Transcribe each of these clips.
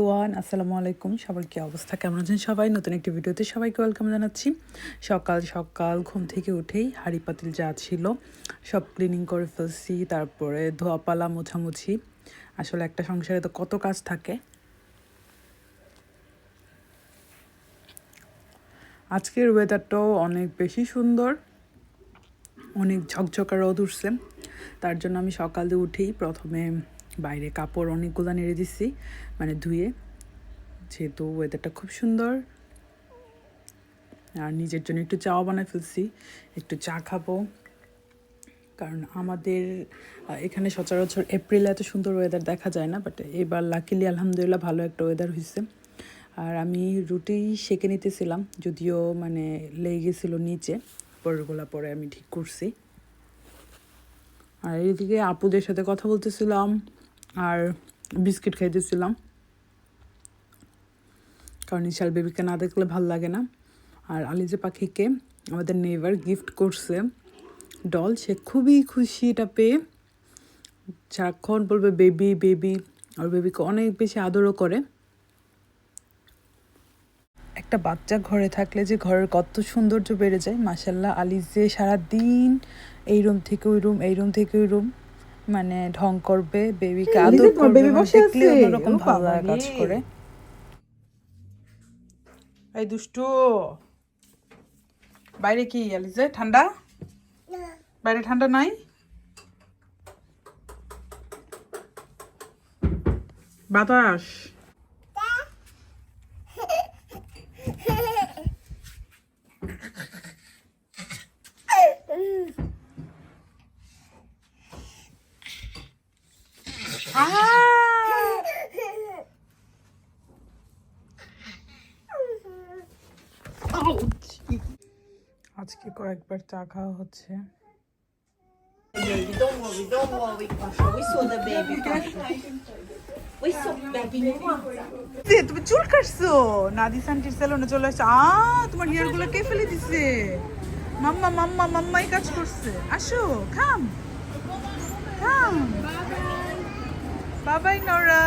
One আসসালামু আলাইকুম। সবার কি অবস্থা? কেমন আছেন সবাই? নতুন একটি ভিডিওতে সবাইকে ওয়েলকাম জানাচ্ছি। সকাল সকাল ঘুম থেকে উঠেই হাঁড়ি পাতিল যা ছিল, সব ক্লিনিং করে ফেলছি, তারপরে ধোয়াপালা মোছামুছি। আসলে একটা সংসারে তো কত কাজ থাকে। আজকের ওয়েদারটাও অনেক বেশি সুন্দর, অনেক ঝকঝকা রোদ উঠছে। তার জন্য আমি সকালে উঠেই প্রথমে বাইরে কাপড় অনেকগুলো নেড়ে দিচ্ছি মানে ধুয়ে। যেহেতু ওয়েদারটা খুব সুন্দর। আর নিজের জন্য একটু চাও বানায় ফেলছি, একটু চা খাব। কারণ আমাদের এখানে সচরাচর এপ্রিলে এত সুন্দর ওয়েদার দেখা যায় না বাট এবার লাকিলি আলহামদুলিল্লাহ ভালো একটা ওয়েদার হয়েছে আর আমি রুটি সেঁকে নিতেছিলাম, যদিও মানে লেগে গেছিল নিচে, পরেরগুলা পরে আমি ঠিক করছি। আর এইদিকে আপুদের সাথে কথা বলতেছিলাম আর বিস্কিট খাইতেছিলাম। কারণ ইশাল বেবিকে না দেখলে ভালো লাগে না। আর আলিজে পাখিকে আমাদের নেইবার গিফট করছে ডল সে খুবই খুশি এটা পেয়ে। সারাক্ষণ বলবে বেবি বেবি আর বেবিকে অনেক বেশি আদরও করে। একটা বাচ্চা ঘরে থাকলে যে ঘরের কত সৌন্দর্য বেড়ে যায় মাসাল্লাহ আলিজ যে সারাদিন এই রুম থেকে ওই রুম এই রুম থেকে ওই রুম মানে ঢং করবে বেবিকে এই, আদর করবে baby মানে বসে দেখলে আছে? অন্যরকম ভালো বাবা লাগা কাজ করে। এই দুষ্টু। বাইরে কি আলিজে? ঠান্ডা? বাইরে ঠান্ডা নাই? বাতাস আহ! আজকে কয়েকবার চা খাওয়া হচ্ছে। তুমি চুল কাটছো? নাদি সান্টির সেলুনে চলে আসছো। আ, তোমার হেয়ারগুলো কে ফেলে দিছে? মাম্মা মাম্মা, মাম্মাই কাজ করছে। আসো, খাম। খাম। বাবাই নরা।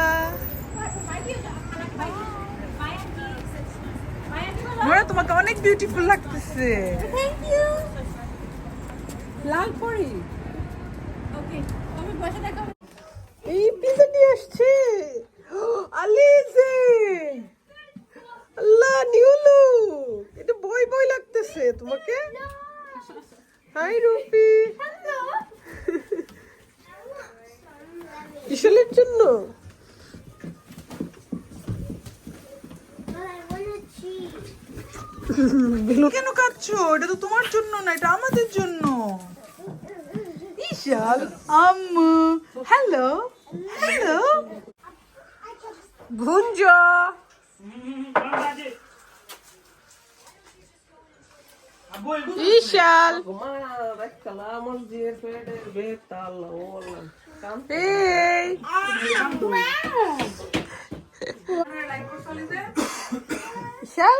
নরা তোমাকে অনেক বিউটিফুল লাগতেছে। Thank you. লাল পরি। এই পিজা নিয়ে আসছে। আলিজে! আল্লাহ নিউ নিউলু! এটা বই বই লাগতেছে তোমাকে। হাই রুপি। বিশালের জন্য? কেন কাঁদছো? এটা তো তোমার জন্য না এটা আমাদের জন্য। ইশাল আম্মু হ্যালো হ্যালো। গুঞ্জ। ইশাল এই। ইশাল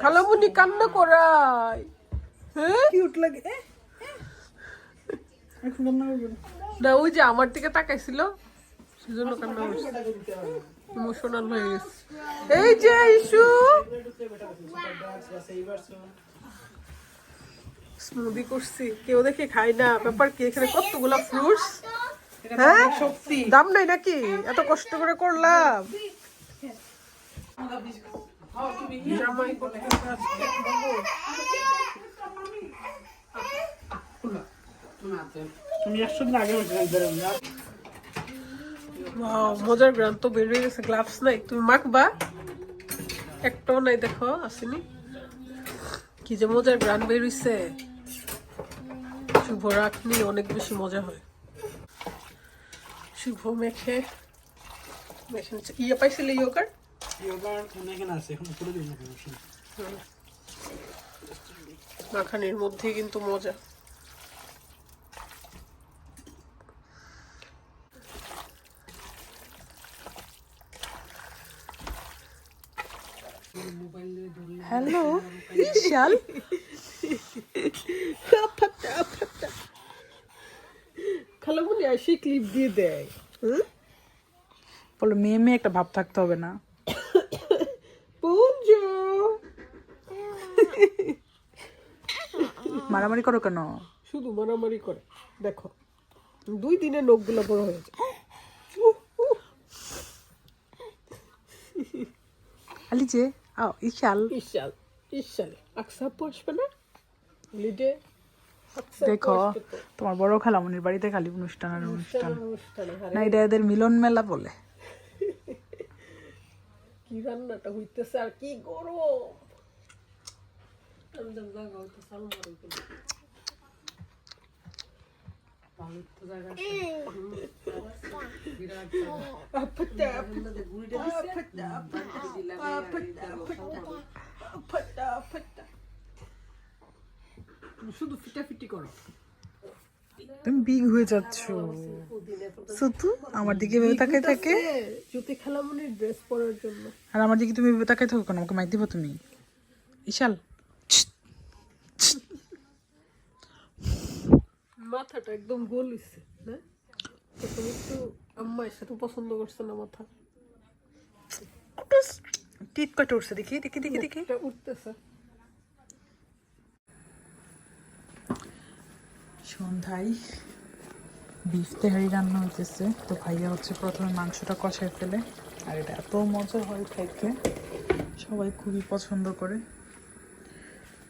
খালামুনি কান্না করায়। হ্যাঁ? কিউট লাগে না? ওই যে আমার দিকে তাকাইছিল সেজন্য কান্না করছে। ইমোশনাল হয়ে গেছে। এই যে ইস্যু স্মুদি করছি কেউ দেখে খায় না। ব্যাপার কি এখানে কতগুলা ফ্রুটস হ্যাঁ? দাম নাই নাকি? এত কষ্ট করে করলাম। দিন আগে বলছিলাম ওয়াও মজার গ্রান তো বের হয়ে গেছে গ্লাভস নাই। তুমি মাখবা? একটাও নাই দেখো আসেনি। কি যে মজার গ্রান বের হইছে। শুভ রাখনি অনেক বেশি মজা হয়। শুভ মেখে মেশিন ইয়ে পাইছিলে ইয়োগার? মাখানির মধ্যেই কিন্তু মজা। হ্যালো বিশাল খালামুনি আসি ক্লিপ দিয়ে দেয়। হুম? বলো মেয়ে মেয়ে একটা ভাব থাকতে হবে না। মারামারি করো কেন? শুধু মারামারি করে। দেখো দুই দিনে নখগুলো বড় হয়েছে আলি যে আও ইশাল ইশাল ইশাল আকসাপু আসবে না? লিডে দেখো তোমার বড় খালামনির বাড়িতে খালি অনুষ্ঠান আর অনুষ্ঠান না এটা এদের মিলন মেলা বলে। কি রান্নাটা হইতেছে আর কি গরম। শুধু ফিটাফিটি করো তুমি বিগ হয়ে যাচ্ছ শুধু আমার দিকে ভেবে তাকাই থাকে জ্যোতি খালামনির ড্রেস পরার জন্য আর আমার দিকে তুমি ভেবে তাকাই থাকো কেন আমাকে মাইক দিবা তুমি ইশাল মাথাটা একদম গোল হইছে না? তো তুমি একটু আম্মা সাথে পছন্দ করছে না মাথা। টিট কয়টা উঠছে দেখি দেখি দেখি দেখি। উঠতেছে। সন্ধ্যায় বিফ তেহারি রান্না হইতেছে তো ভাইয়া হচ্ছে প্রথমে মাংসটা কষায় ফেলে আর এটা এত মজা হয় খাইতে। সবাই খুবই পছন্দ করে।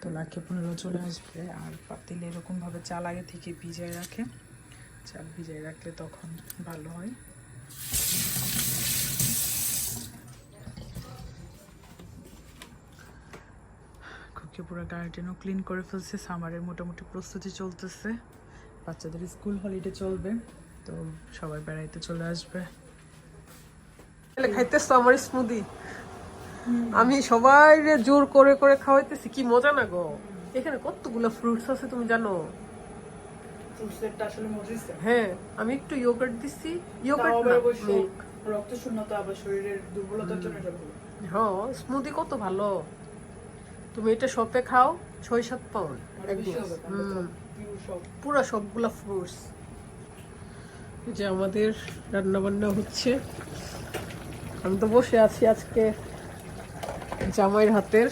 তো লাখে পনেরো চলে আসবে আর পাতিলে এরকমভাবে চাল আগে থেকে ভিজায় রাখে। চাল ভিজায় রাখলে তখন ভালো হয়। খুবকে পুরো গার্ডেনও ক্লিন করে ফেলছে, সামারের মোটামুটি প্রস্তুতি চলতেছে। বাচ্চাদের স্কুল হলিডে চলবে, তো সবাই বেড়াইতে চলে আসবে। খাইতেছো আমার স্মুদি? আমি সবাই জোর করে করে খাওয়াইতেছি কি মজা না গো। এখানে কতগুলো ফ্রুটস আছে তুমি জানো? হ্যাঁ আমি একটু ইয়োগার্ট দিছি। ইয়োগার্ট রক্ত শূন্যতা আবার শরীরের দুর্বলতার জন্য হ্যাঁ স্মুদি কত ভালো। তুমি এটা শপে খাও ছয় সাত পাউন্ড পুরো সবগুলা ফ্রুটস যে আমাদের রান্না বান্না হচ্ছে। আমি তো বসে আছি আজকে। জামাইয়ের হাতের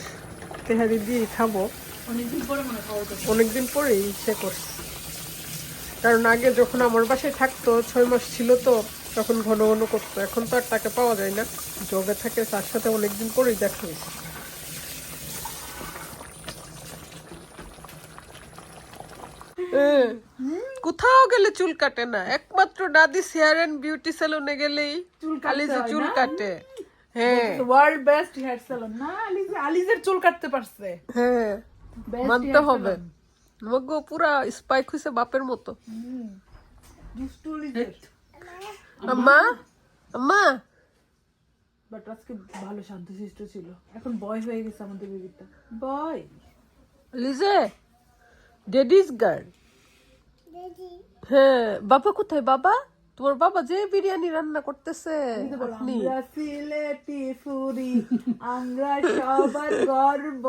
তেহারি দিয়ে খাব। অনেকদিন পরে ইচ্ছে করছে। কারণ আগে যখন আমার বাসায় থাকতো ছয় মাস ছিল তো তখন ঘন ঘন করতো। এখন তো আর টাকা পাওয়া যায় না। জবে থাকে তার সাথে অনেকদিন পরেই দেখা হয়েছে। কোথাও গেলে চুল কাটে না। একমাত্র দাদিস হেয়ার এন্ড বিউটি সেলুনে গেলেই আলিজে চুল কাটে। হ্যাঁ। ওয়ার্ল্ড বেস্ট হেয়ার সালন না আলিজে আলিজের চুল কাটতে পারছে। হ্যাঁ। মানতে হবে। মগো পুরা স্পাইক হইছে বাপের মতো। দুষ্টু আলিজের আম্মা? আম্মা? বাট আজকে ভালো শান্তশিষ্ট ছিল। এখন বয় হয়ে গেছে আমাদের বেবিটা বয় লিজে ডেডিস গার্ল হ্যাঁ বাবা কোথায়? বাবা? তোমার বাবা যে বিরিয়ানি রান্না করতেছে আমরা সিলেটি ফুরি আমরা সবার গর্ব।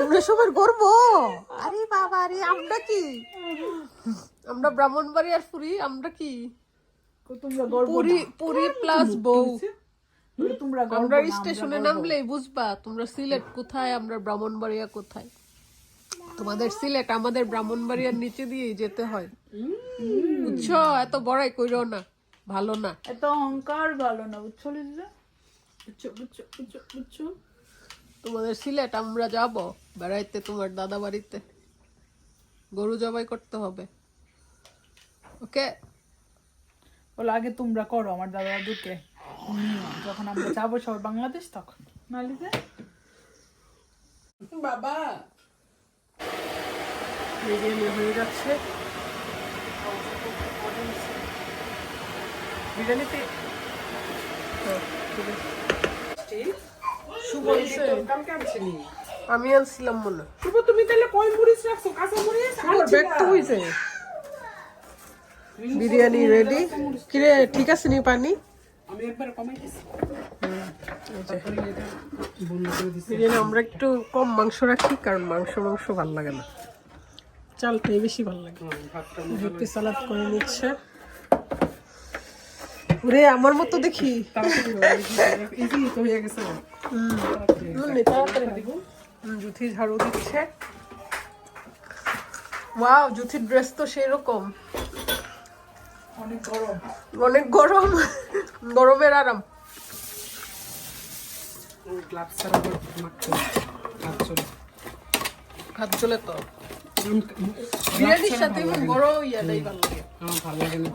তোমরা সবার গর্ব? আরে বাবা রে আমরা কি? আমরা ব্রাহ্মণবাড়ি আর পুরি আমরা কি? তোমরা গর্ব পুরি পুরি প্লাস বউ। আমরা স্টেশনে নামলেই বুঝবা তোমরা সিলেট কোথায় আমরা ব্রাহ্মণবাড়িয়া কোথায়। তোমাদের সিলেট আমাদের ব্রাহ্মণবাড়িয়ার নিচে দিয়েই যেতে হয়। বুঝছ এত বড়াই কইরো না ভালো না। এত অহংকার ভালো না বুঝছ লিজা বুঝছ বুঝছ বুঝছ বুঝছ তোমাদের সিলেট আমরা যাব বেড়াইতে তোমার দাদা বাড়িতে। গরু জবাই করতে হবে। ওকে? বলে আগে তোমরা করো আমার দাদা দাদুকে যখন আমরা যাব সবাই বাংলাদেশ তখন। বাবা বিরিয়ানি হয়ে যাচ্ছে। বিরিয়ানিতে আমি আনছিলাম মনে। শুভ তুমি তাহলে কই মরিচ রাখছো কাঁচা মরিচ ব্যাগ তো হয়েছে বিরিয়ানি রেডি কিরে ঠিক আছে নি পানি? আমি একবার বিরিয়ানি আমরা একটু কম মাংস রাখি কারণ মাংস মাংস ভালো লাগে না। চালটাই বেশি ভালো লাগে। হ্যাঁ, সালাদ করে নিচ্ছে। ওরে আমার মতো দেখি। জুথি ঝাড়ু দিচ্ছে। ওয়াও জুথির ড্রেস তো সেরকম। অনেক গরম। অনেক গরম। গরমের আরাম। হাত চলে তো। বিরিয়ানির সাথে বড় ইয়াটাই ভালো লাগে। আমার ভালো লাগে না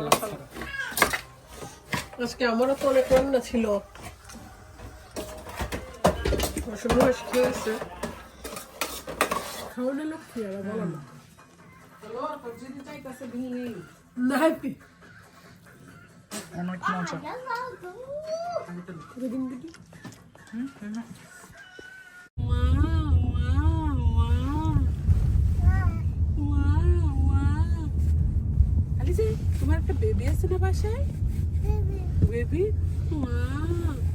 আজকে আমারও তো অনেক রান্না ছিল। শুধু খেয়েছে খাওয়ানোর লোক কি আর বলো না। না অনেক মজা। তোমার একটা বেবি আছে না বাসায় বেবি Lisa.